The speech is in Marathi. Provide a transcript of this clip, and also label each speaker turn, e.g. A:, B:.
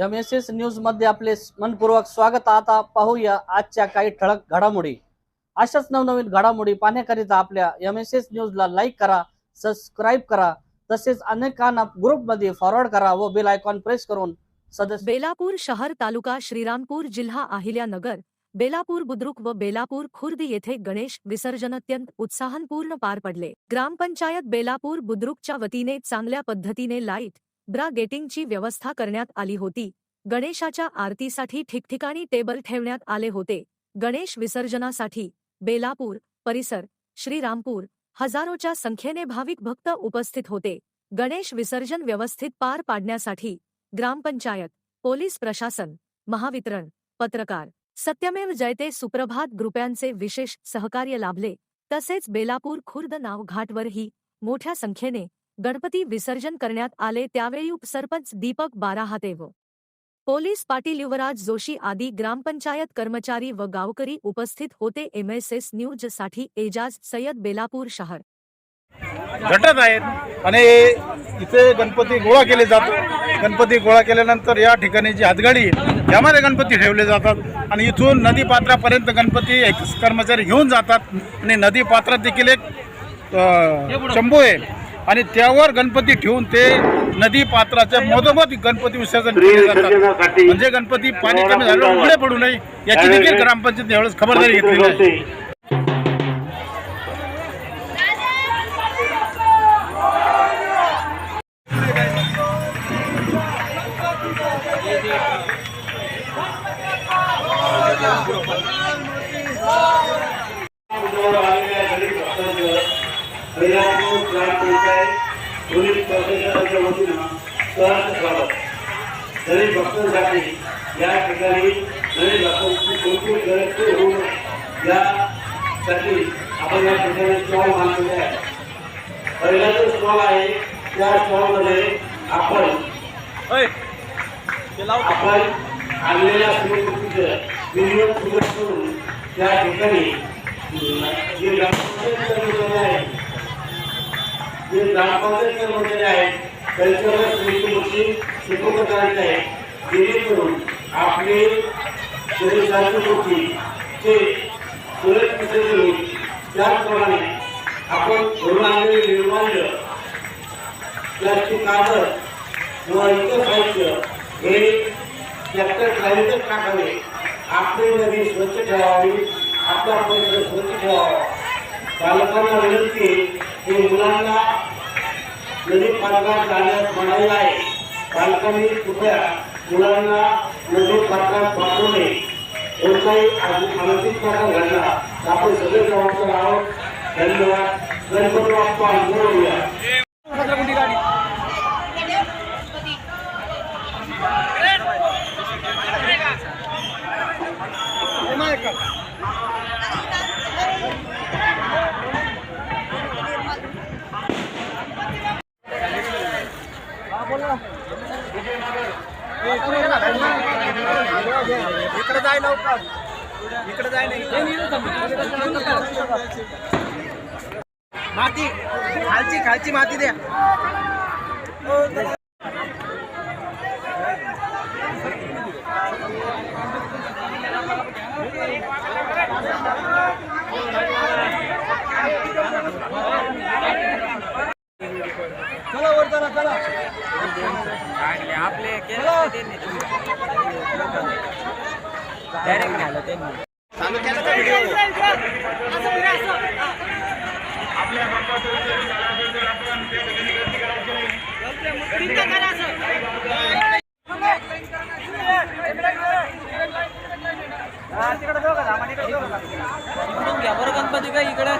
A: एम एस एस न्यूजमध्ये आपले मनपूर्वक स्वागत. आता पाहूया आजच्या काही ठळक घडामोडी. अशाच नवनवीन घडामोडी पाहण्याकरिता आपल्या एम एस एस न्यूजला लाईक करा सबस्क्राईब करा तसेच अनेकांना ग्रुपमध्ये फॉरवर्ड करा व बेल आयकॉन प्रेस करून सदस्य
B: बेलापूर शहर तालुका श्रीरामपूर जिल्हा अहिल्यानगर बेलापूर बुद्रुक व बेलापूर खुर्द येथे गणेश विसर्जन अत्यंत उत्साहपूर्ण पार पडले. ग्रामपंचायत बेलापूर बुद्रुकच्या वतीने चांगल्या पद्धतीने लाइट ब्रा गेटिंगची व्यवस्था करण्यात आली होती. गणेशाच्या आरतीसाठी ठिकठिकाणी टेबल ठेवण्यात आले होते. गणेश विसर्जनासाठी बेलापूर परिसर श्रीरामपूर हजारोच्या संख्येने भाविक भक्त उपस्थित होते. गणेश विसर्जन व्यवस्थित पार पाडण्यासाठी ग्रामपंचायत पोलीस प्रशासन महावितरण पत्रकार सत्यमेव जयते सुप्रभात ग्रुप्यांचे विशेष सहकार्य लाभले. तसेच बेलापूर खुर्द नाव घाटवरही मोठ्या संख्येने गणपती विसर्जन करण्यात आले त्यावेळी उपसरपंच दीपक बाराहाते व पोलीस पाटील युवराज जोशी आदी ग्रामपंचायत कर्मचारी व गावकरी उपस्थित होते. एमएसएस न्यूजसाठी एजाज सय्यद बेलापूर शहर.
C: घटत आहेत आणि इथे गणपती गोळा केले जातात. गणपती गोळा केल्यानंतर या ठिकाणी जी हातगाडी त्यामध्ये गणपती ठेवले जातात आणि इथून नदी पात्रापर्यंत गणपती एक कर्मचारी घेऊन जातात. आणि नदी पात्रात देखील एक अ, शंभू आहे. आणि त्यावर गणपती ठेवून ते नदी पात्राच्या मधोमध गणपती विसर्जन केले जातात. म्हणजे गणपती पाणी कमी झालं उघडे पडू नये याची देखील ग्रामपंचायत यावेळेस खबरदारी घेतलेली आहे.
D: उद्यावर बेलापूर ग्रामपंचायत पोलीस प्रशासनाच्या वतीनं सहर्ष स्वागत गरीब भक्तांसाठी या ठिकाणी गरीब भक्तांची कोणती गरज होऊ यासाठी आपण या ठिकाणी स्टॉल बांधलेले आहे पहिला जो स्टॉल आहे त्या स्टॉलमध्ये आपण आपण आणलेल्या सुरक्षित मिनिमम सुरक्षित करून त्या ठिकाणी जे ग्रामपंचायत कर्मचारी आहेत जे ग्रामपंचायत कर्मचारी आहेत त्यांच्यावर सुरक्षित सुपूर्द करायचे आहे. जेणेकरून आपले शरीराची ते सुरत सुरक्षित होईल त्याचप्रमाणे आपण घरून आणलेले निर्माल्य प्लास्टिक कागद किंवा इतर साहित्य हे ट्रॅक्टर ट्रॉलीतच टाकावे आपली नदी स्वच्छ ठेवावी आपला परिसर स्वच्छ ठेवावा. पालकांना विनंती आहे की मुलांना नदी पात्रात जाण्यास मनाई आहे. पालकांनी कृपया मुलांना नदी पात्रात पाठवू नये कोणताही मानसिक प्रकार घडला तर आपण सगळे जबाबदार आहोत. धन्यवाद. गणपती बाप्पा बोलूया
C: इकडे जाय लवकर. इकडे जाय माती खालची खालची माती द्या.
E: आपले डायरेक्ट घालं त्यांनी?
C: तिकडे घ्या बरं
F: गणपती का इकडे?